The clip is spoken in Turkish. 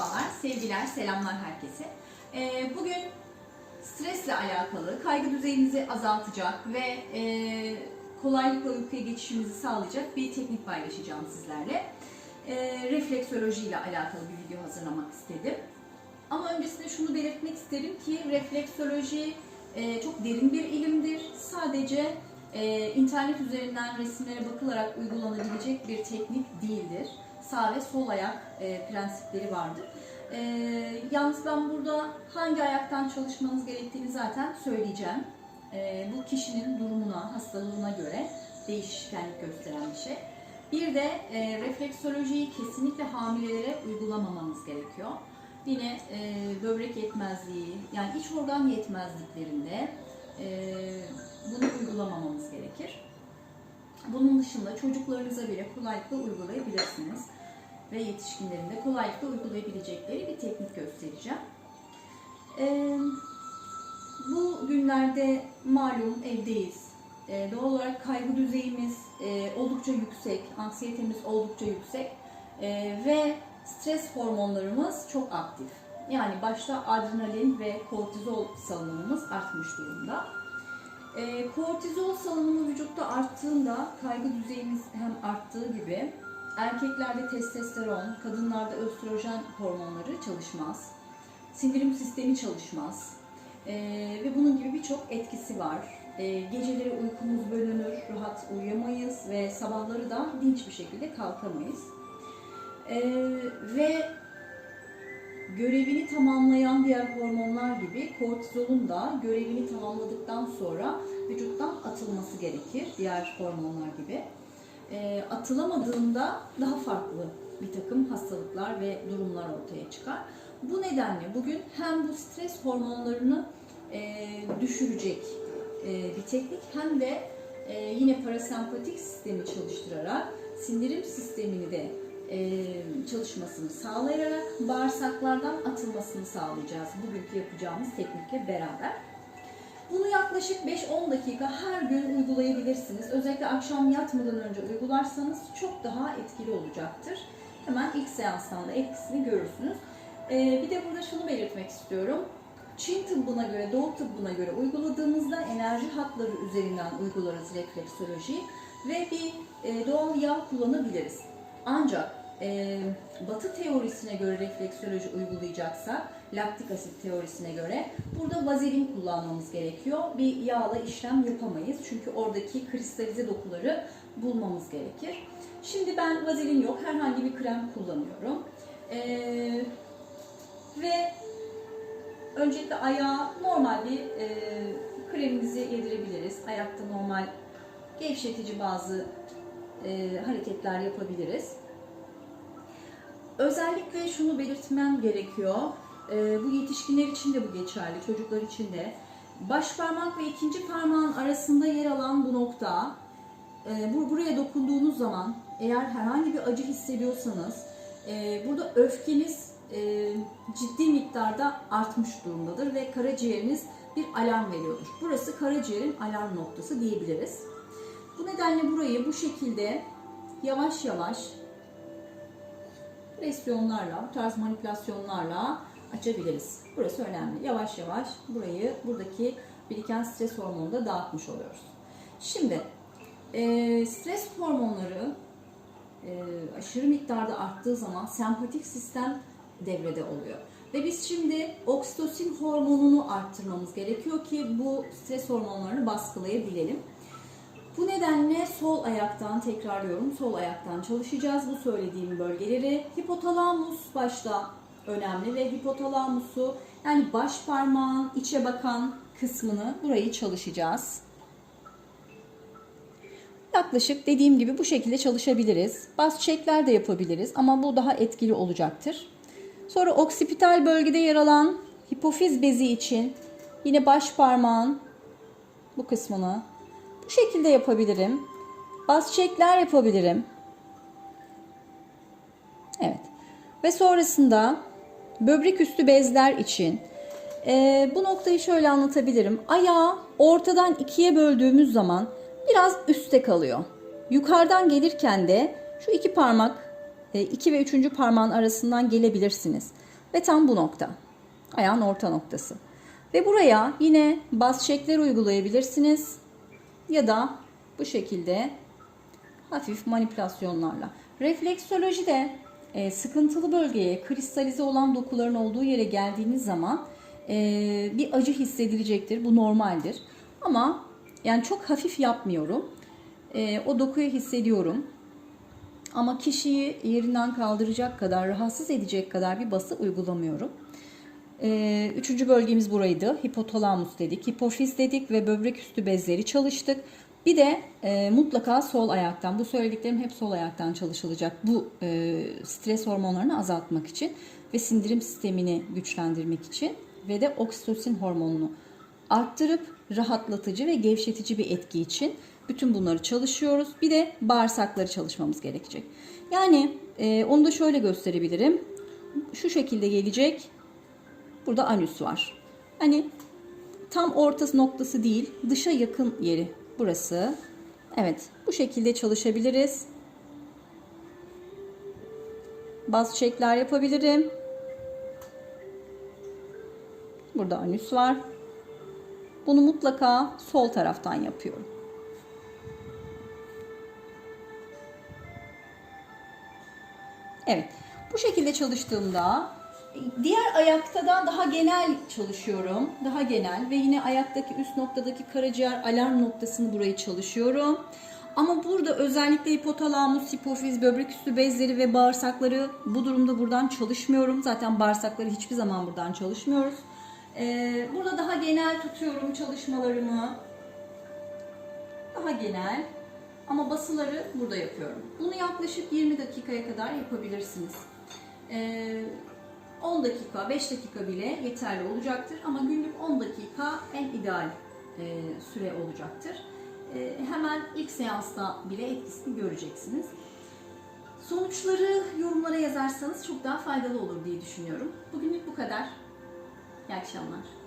Merhabalar, sevgiler, selamlar herkese. Ee, bugün stresle alakalı kaygı düzeyinizi azaltacak ve e, kolaylıkla uykuya geçişimizi sağlayacak bir teknik paylaşacağım sizlerle. E, refleksoloji ile alakalı bir video hazırlamak istedim. Ama öncesinde şunu belirtmek isterim ki refleksoloji e, çok derin bir ilimdir. Sadece e, internet üzerinden resimlere bakılarak uygulanabilecek bir teknik değildir. Sağ ve sol ayak e, prensipleri vardır. E, yalnız ben burada hangi ayaktan çalışmanız gerektiğini zaten söyleyeceğim. E, bu kişinin durumuna, hastalığına göre değişkenlik gösteren bir şey. Bir de e, refleksolojiyi kesinlikle hamilelere uygulamamanız gerekiyor. Yine e, böbrek yetmezliği, yani iç organ yetmezliklerinde e, bunu uygulamamamız gerekir. Bunun dışında çocuklarınıza bile kolaylıkla uygulayabilirsiniz. Ve yetişkinlerin de kolaylıkla uygulayabilecekleri bir teknik göstereceğim. Ee, bu günlerde malum evdeyiz. Ee, doğal olarak kaygı düzeyimiz e, oldukça yüksek, anksiyetemiz oldukça yüksek Ee, ve stres hormonlarımız çok aktif. Yani başta adrenalin ve kortizol salınımımız artmış durumda. E, kortizol salınımı vücutta arttığında kaygı düzeyimiz hem arttığı gibi erkeklerde testosteron, kadınlarda östrojen hormonları çalışmaz. Sindirim sistemi çalışmaz. E, ve bunun gibi birçok etkisi var. E, geceleri uykumuz bölünür, rahat uyuyamayız ve sabahları da dinç bir şekilde kalkamayız. E, ve görevini tamamlayan diğer hormonlar gibi kortizolun da görevini tamamladıktan sonra vücuttan atılması gerekir diğer hormonlar gibi. E, atılamadığında daha farklı bir takım hastalıklar ve durumlar ortaya çıkar. Bu nedenle bugün hem bu stres hormonlarını e, düşürecek e, bir teknik hem de e, yine parasempatik sistemi çalıştırarak sindirim sistemini de e, çalışmasını sağlayarak bağırsaklardan atılmasını sağlayacağız bugünkü yapacağımız teknikle beraber. Bunu yaklaşık 5-10 dakika her gün uygulayabilirsiniz. Özellikle akşam yatmadan önce uygularsanız çok daha etkili olacaktır. Hemen ilk seanstan da etkisini görürsünüz. E, bir de burada şunu belirtmek istiyorum. Çin tıbbına göre, Doğu tıbbına göre uyguladığımızda enerji hatları üzerinden uygularız refleksolojiyi ve bir e, doğal yağ kullanabiliriz. Ancak e, Batı teorisine göre refleksoloji uygulayacaksak, laktik asit teorisine göre burada vazelin kullanmamız gerekiyor. Bir yağla işlem yapamayız çünkü oradaki kristalize dokuları bulmamız gerekir. Şimdi ben vazelin yok, herhangi bir krem kullanıyorum. E, ve öncelikle ayağa normal bir e, kremimizi yedirebiliriz. Ayakta normal gevşetici bazı e, hareketler yapabiliriz. Özellikle şunu belirtmem gerekiyor. E, bu yetişkinler için de bu geçerli, çocuklar için de. Baş parmak ve ikinci parmağın arasında yer alan bu nokta, e, bu buraya dokunduğunuz zaman eğer herhangi bir acı hissediyorsanız, e, burada öfkeniz e, ciddi miktarda artmış durumdadır ve karaciğeriniz bir alarm veriyordur. Burası karaciğerin alarm noktası diyebiliriz. Bu nedenle burayı bu şekilde yavaş yavaş presyonlarla, bu tarz manipülasyonlarla açabiliriz. Burası önemli. Yavaş yavaş burayı, buradaki biriken stres hormonunu da dağıtmış oluyoruz. Şimdi e, stres hormonları e, aşırı miktarda arttığı zaman sempatik sistem devrede oluyor. Ve biz şimdi oksitosin hormonunu arttırmamız gerekiyor ki bu stres hormonlarını baskılayabilelim. Bu nedenle sol ayaktan tekrarlıyorum. Sol ayaktan çalışacağız bu söylediğim bölgeleri. Hipotalamus başta önemli ve hipotalamusu yani baş parmağın içe bakan kısmını burayı çalışacağız. Yaklaşık dediğim gibi bu şekilde çalışabiliriz. Bas çekler de yapabiliriz ama bu daha etkili olacaktır. Sonra oksipital bölgede yer alan hipofiz bezi için yine baş parmağın bu kısmını şekilde yapabilirim. Bas çekler yapabilirim. Evet. Ve sonrasında böbrek üstü bezler için e, bu noktayı şöyle anlatabilirim. Ayağı ortadan ikiye böldüğümüz zaman biraz üstte kalıyor. Yukarıdan gelirken de şu iki parmak 2 ve 3. parmağın arasından gelebilirsiniz. ve tam bu nokta. Ayağın orta noktası. Ve buraya yine bas çekler uygulayabilirsiniz ya da bu şekilde hafif manipülasyonlarla. Refleksoloji de e, sıkıntılı bölgeye, kristalize olan dokuların olduğu yere geldiğiniz zaman e, bir acı hissedilecektir. Bu normaldir. Ama yani çok hafif yapmıyorum. E, o dokuyu hissediyorum. Ama kişiyi yerinden kaldıracak kadar, rahatsız edecek kadar bir bası uygulamıyorum. Ee, üçüncü bölgemiz buraydı. Hipotalamus dedik, hipofiz dedik ve böbrek üstü bezleri çalıştık. Bir de e, mutlaka sol ayaktan, bu söylediklerim hep sol ayaktan çalışılacak. Bu e, stres hormonlarını azaltmak için ve sindirim sistemini güçlendirmek için ve de oksitosin hormonunu arttırıp rahatlatıcı ve gevşetici bir etki için bütün bunları çalışıyoruz. Bir de bağırsakları çalışmamız gerekecek. Yani e, onu da şöyle gösterebilirim. Şu şekilde gelecek. Burada anüs var. Hani tam ortası noktası değil, dışa yakın yeri burası. Evet, bu şekilde çalışabiliriz. Bazı çekler yapabilirim. Burada anüs var. Bunu mutlaka sol taraftan yapıyorum. Evet. Bu şekilde çalıştığımda diğer ayakta da daha genel çalışıyorum. Daha genel ve yine ayaktaki üst noktadaki karaciğer alarm noktasını burayı çalışıyorum. Ama burada özellikle hipotalamus, hipofiz, böbrek üstü bezleri ve bağırsakları bu durumda buradan çalışmıyorum. Zaten bağırsakları hiçbir zaman buradan çalışmıyoruz. Ee, burada daha genel tutuyorum çalışmalarımı. Daha genel. Ama basıları burada yapıyorum. Bunu yaklaşık 20 dakikaya kadar yapabilirsiniz. Ee, 10 dakika, 5 dakika bile yeterli olacaktır. Ama günlük 10 dakika en ideal e, süre olacaktır. E, hemen ilk seansta bile etkisini göreceksiniz. Sonuçları yorumlara yazarsanız çok daha faydalı olur diye düşünüyorum. Bugünlük bu kadar. İyi akşamlar.